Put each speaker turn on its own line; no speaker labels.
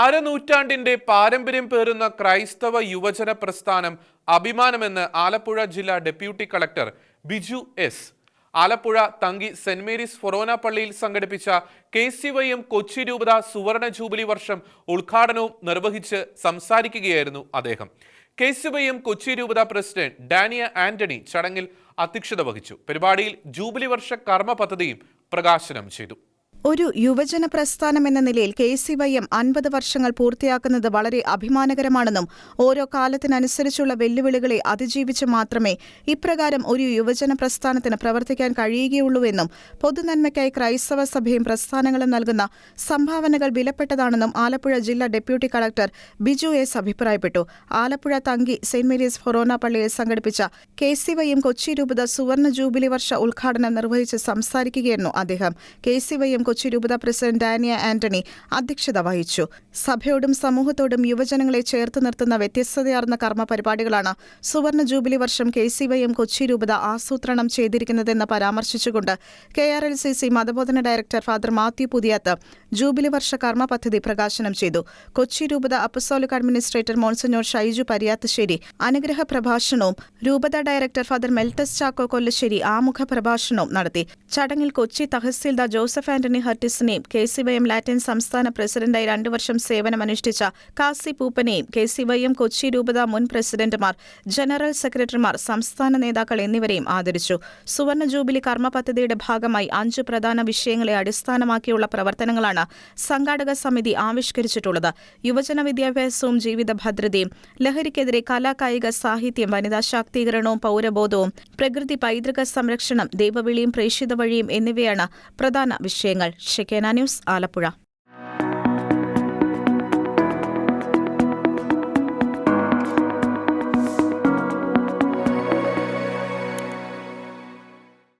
അരനൂറ്റാണ്ടിന്റെ പാരമ്പര്യം പേറുന്ന ക്രൈസ്തവ യുവജന പ്രസ്ഥാനം അഭിമാനമെന്ന് ആലപ്പുഴ ജില്ലാ deputy collector Biju S. Alappuzha Thankey saint Mary's ഫൊറോന പള്ളിയിൽ സംഘടിപ്പിച്ച K C Y M Kochi രൂപത സുവർണ ജൂബിലി വർഷം ഉദ്ഘാടനവും നിർവഹിച്ച് സംസാരിക്കുകയായിരുന്നു അദ്ദേഹം. K C Y M Kochi രൂപത പ്രസിഡന്റ് ഡാനിയ ആന്റണി ചടങ്ങിൽ അധ്യക്ഷത വഹിച്ചു. പരിപാടിയിൽ ജൂബിലി വർഷ കർമ്മ പദ്ധതിയും പ്രകാശനം ചെയ്തു.
ഒരു യുവജന പ്രസ്ഥാനം എന്ന നിലയിൽ കെ സി വൈ എം അൻപത് വർഷങ്ങൾ പൂർത്തിയാക്കുന്നത് വളരെ അഭിമാനകരമാണെന്നും ഓരോ കാലത്തിനനുസരിച്ചുള്ള വെല്ലുവിളികളെ അതിജീവിച്ച് മാത്രമേ ഇപ്രകാരം ഒരു യുവജന പ്രസ്ഥാനത്തിന് പ്രവർത്തിക്കാൻ കഴിയുകയുള്ളൂവെന്നും പൊതുനന്മയ്ക്കായി ക്രൈസ്തവ സഭയും പ്രസ്ഥാനങ്ങളും നൽകുന്ന സംഭാവനകൾ വിലപ്പെട്ടതാണെന്നും ആലപ്പുഴ ജില്ലാ ഡെപ്യൂട്ടി കളക്ടർ ബിജു എസ് അഭിപ്രായപ്പെട്ടു. ആലപ്പുഴ തങ്കി സെന്റ് മേരീസ് ഫൊറോന പള്ളിയിൽ സംഘടിപ്പിച്ച K C Y M Kochi രൂപത സുവർണ ജൂബിലി വർഷ ഉദ്ഘാടനം നിർവഹിച്ച് സംസാരിക്കുകയായിരുന്നു അദ്ദേഹം. K C Y M Kochi രൂപത പ്രസിഡന്റ് ഡാനിയ ആന്റണി അധ്യക്ഷത വഹിച്ചു. സഭയോടും സമൂഹത്തോടും യുവജനങ്ങളെ ചേർത്ത് നിർത്തുന്ന വ്യത്യസ്തതയാർന്ന കർമ്മ പരിപാടികളാണ് സുവർണ ജൂബിലി വർഷം K C Y M Kochi രൂപത ആസൂത്രണം ചെയ്തിരിക്കുന്നതെന്ന് പരാമർശിച്ചുകൊണ്ട് K R L C C മതബോധന director father Mathew Puthiyath jubilee വർഷ കർമ്മ പദ്ധതി പ്രകാശനം ചെയ്തു. കൊച്ചി രൂപത apostolic administrator monsignor Shaiju Pariyathussery അനുഗ്രഹ പ്രഭാഷണവും രൂപത ഡയറക്ടർ ഫാദർ മെൽട്ടസ് ചാക്കോ കൊല്ലശ്ശേരി ആമുഖ പ്രഭാഷണവും നടത്തി. ചടങ്ങിൽ Kochi tahsildar Joseph Antony ഹർട്ടിസിനെയും K C Y M latin സംസ്ഥാന പ്രസിഡന്റായി രണ്ടു വർഷം സേവനമനുഷ്ഠിച്ച Kasi പൂപ്പനെയും K C Y M Kochi രൂപത മുൻ പ്രസിഡന്റുമാർ ജനറൽ സെക്രട്ടറിമാർ സംസ്ഥാന നേതാക്കൾ എന്നിവരെയും ആദരിച്ചു. സുവർണ ജൂബിലി കർമ്മ പദ്ധതിയുടെ ഭാഗമായി അഞ്ച് പ്രധാന വിഷയങ്ങളെ അടിസ്ഥാനമാക്കിയുള്ള പ്രവർത്തനങ്ങളാണ് സംഘാടക സമിതി ആവിഷ്കരിച്ചിട്ടുള്ളത്. യുവജന വിദ്യാഭ്യാസവും ജീവിത ഭദ്രതയും ലഹരിക്കെതിരെ കലാകായിക സാഹിത്യം വനിതാ ശാക്തീകരണവും പൗരബോധവും പ്രകൃതി പൈതൃക സംരക്ഷണം ദൈവവിളിയും പ്രേക്ഷിത വഴിയും എന്നിവയാണ് പ്രധാന വിഷയങ്ങൾ. ഷെക്കേന ന്യൂസ് ആലപ്പുഴ